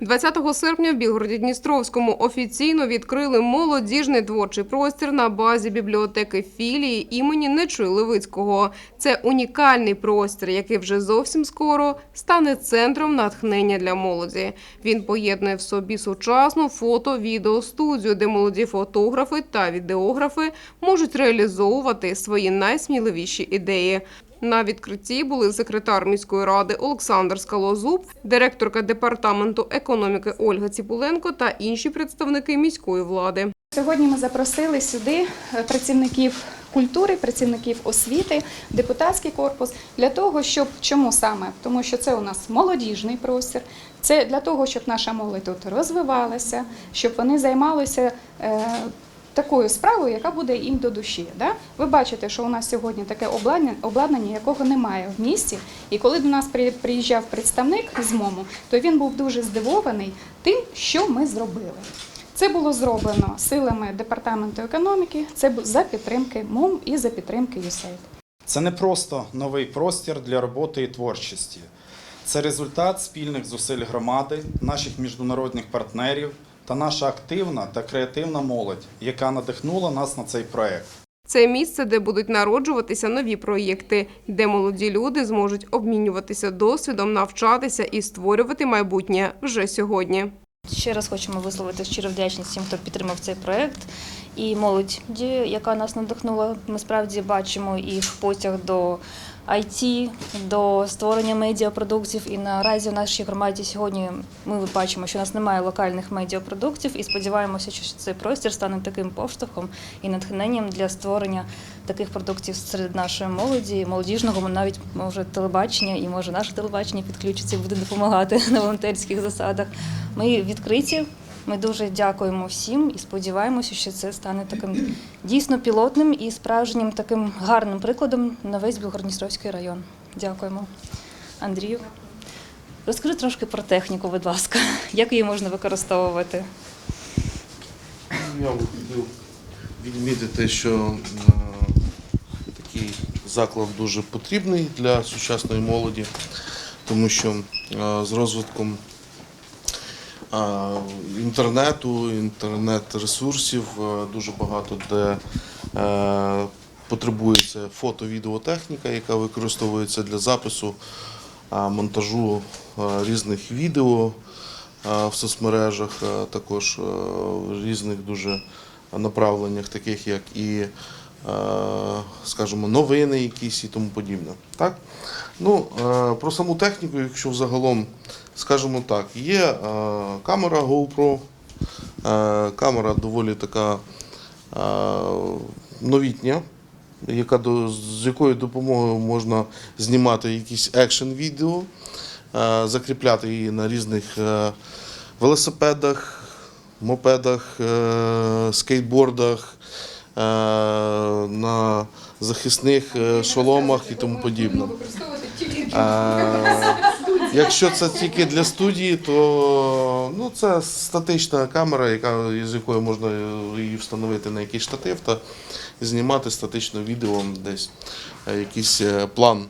20 серпня в Білгороді Дністровському офіційно відкрили молодіжний творчий простір на базі бібліотеки філії імені Нечуй Левицького. Це унікальний простір, який вже зовсім скоро стане центром натхнення для молоді. Він поєднує в собі сучасну фото відеостудію, де молоді фотографи та відеографи можуть реалізовувати свої найсміливіші ідеї. На відкритті були секретар міської ради Олександр Скалозуб, директорка департаменту економіки Ольга Ціпуленко та інші представники міської влади. Сьогодні ми запросили сюди е, працівників культури, працівників освіти, депутатський корпус для того, щоб чому саме? Тому що це у нас молодіжний простір. Це для того, щоб наша молодь тут розвивалася, щоб вони займалися е, такою справою, яка буде їм до душі. Да? Ви бачите, що у нас сьогодні таке обладнання, якого немає в місті. І коли до нас приїжджав представник з МОМу, то він був дуже здивований тим, що ми зробили. Це було зроблено силами департаменту економіки. Це за підтримки МОМ і за підтримки USAID. Це не просто новий простір для роботи і творчості. Це результат спільних зусиль громади, наших міжнародних партнерів та наша активна та креативна молодь, яка надихнула нас на цей проект. Це місце, де будуть народжуватися нові проєкти, де молоді люди зможуть обмінюватися досвідом, навчатися і створювати майбутнє вже сьогодні. Ще раз хочемо висловити щиру вдячність всім, хто підтримав цей проект. І молоді, яка нас надихнула, ми справді бачимо їх потяг до IT, до створення медіапродуктів. І наразі в нашій громаді сьогодні ми бачимо, що у нас немає локальних медіапродуктів, і сподіваємося, що цей простір стане таким поштовхом і натхненням для створення таких продуктів серед нашої молоді, молодіжного, навіть може телебачення, і може наше телебачення підключиться і буде допомагати на волонтерських засадах. Ми відкриті. Ми дуже дякуємо всім і сподіваємося, що це стане таким дійсно пілотним і справжнім таким гарним прикладом на весь Білгородністровський район. Дякуємо. Андрію, розкажи трошки про техніку, будь ласка, як її можна використовувати. Я хотів відмітити, що е, такий заклад дуже потрібний для сучасної молоді, тому що е, з розвитком інтернету, інтернет-ресурсів е, дуже багато де е, потребується фото-відеотехніка, яка використовується для запису, монтажу е, різних відео в соцмережах, також в різних дуже направленнях, таких як і, скажімо, новини якісь і тому подібне. Так? Ну, е, про саму техніку, якщо взагалом, скажімо так, є е, камера GoPro, е, камера доволі така новітня, яка з якою допомогою можна знімати якісь екшн-відео, закріпляти її на різних велосипедах, мопедах, скейтбордах, на захисних шоломах і тому подібне. Якщо це тільки для студії, то ну, це статична камера, яка, з якою можна її встановити на якийсь штатив та знімати статично відео десь е, якийсь е, план.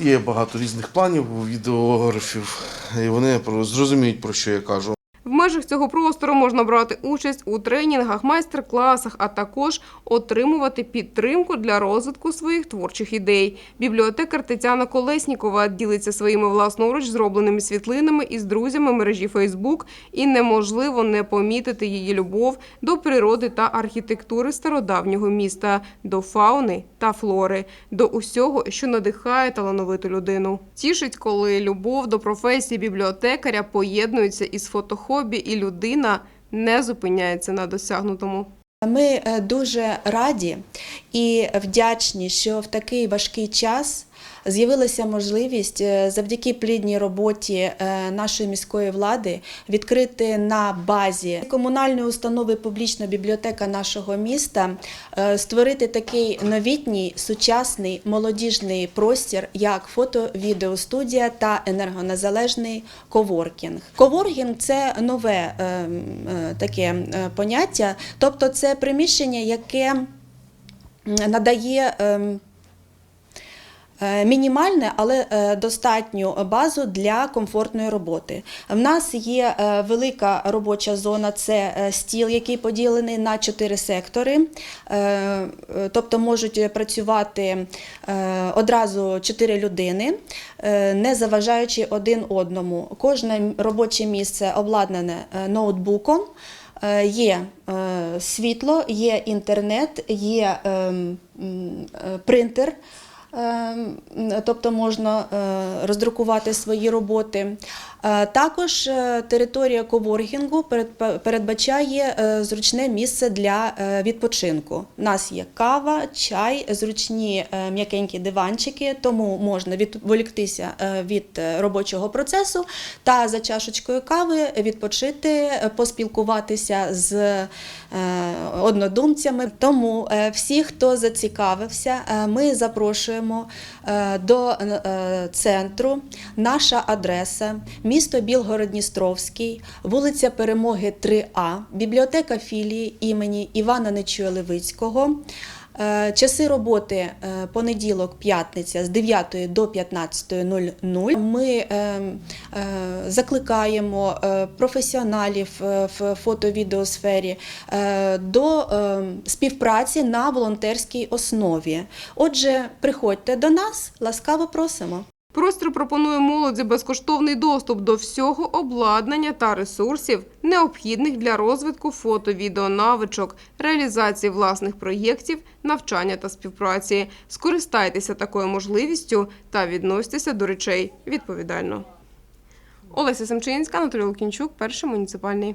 Є багато різних планів відеографів, і вони зрозуміють, про що я кажу. В межах цього простору можна брати участь у тренінгах, майстер-класах, а також отримувати підтримку для розвитку своїх творчих ідей. Бібліотекар Тетяна Колеснікова ділиться своїми власноруч зробленими світлинами із друзями мережі Фейсбук, і неможливо не помітити її любов до природи та архітектури стародавнього міста, до фауни та флори, до усього, що надихає талановиту людину. Тішить, коли любов до професії бібліотекаря поєднується із фотохобі, і людина не зупиняється на досягнутому. Ми е, дуже раді і вдячні, що в такий важкий час з'явилася можливість е, завдяки плідній роботі е, нашої міської влади відкрити на базі комунальної установи публічна бібліотека нашого міста, е, створити такий новітній сучасний молодіжний простір, як фото-відеостудія та енергонезалежний коворкінг. Коворкінг це нове таке поняття, тобто це приміщення, яке надає ем, Мінімальне, але е, достатню базу для комфортної роботи. В нас є е, велика робоча зона, це е, стіл, який поділений на чотири сектори. Е, е, Тобто можуть працювати е, одразу чотири людини, е, не заважаючи один одному. Кожне робоче місце обладнане е, ноутбуком. Е, Є е, світло, є інтернет, є ем, е, принтер. Ем, Тобто можна е, роздрукувати свої роботи. Е, Також е, територія коворкінгу перед- передбачає е, зручне місце для відпочинку. У нас є кава, чай, зручні м'якенькі диванчики, тому можна відволіктися від робочого процесу та за чашечкою кави відпочити, поспілкуватися з однодумцями. Тому всі, хто зацікавився, ми запрошуємо до центру. Наша адреса місто Білгород-Дністровський, вулиця Перемоги 3А, бібліотека філії імені Івана Нечуя Левицького. Е, Часи роботи е, понеділок, п'ятниця з 9 до 15.00. Ми е, е, закликаємо професіоналів в фото-відеосфері до співпраці на волонтерській основі. Отже, приходьте до нас, ласкаво просимо. Простір пропонує молоді безкоштовний доступ до всього обладнання та ресурсів, необхідних для розвитку фото-відеонавичок, реалізації власних проєктів, навчання та співпраці. Скористайтеся такою можливістю та відносьтеся до речей відповідально. Олеся Семчинська, Анатолій Лукінчук, перший муніципальний.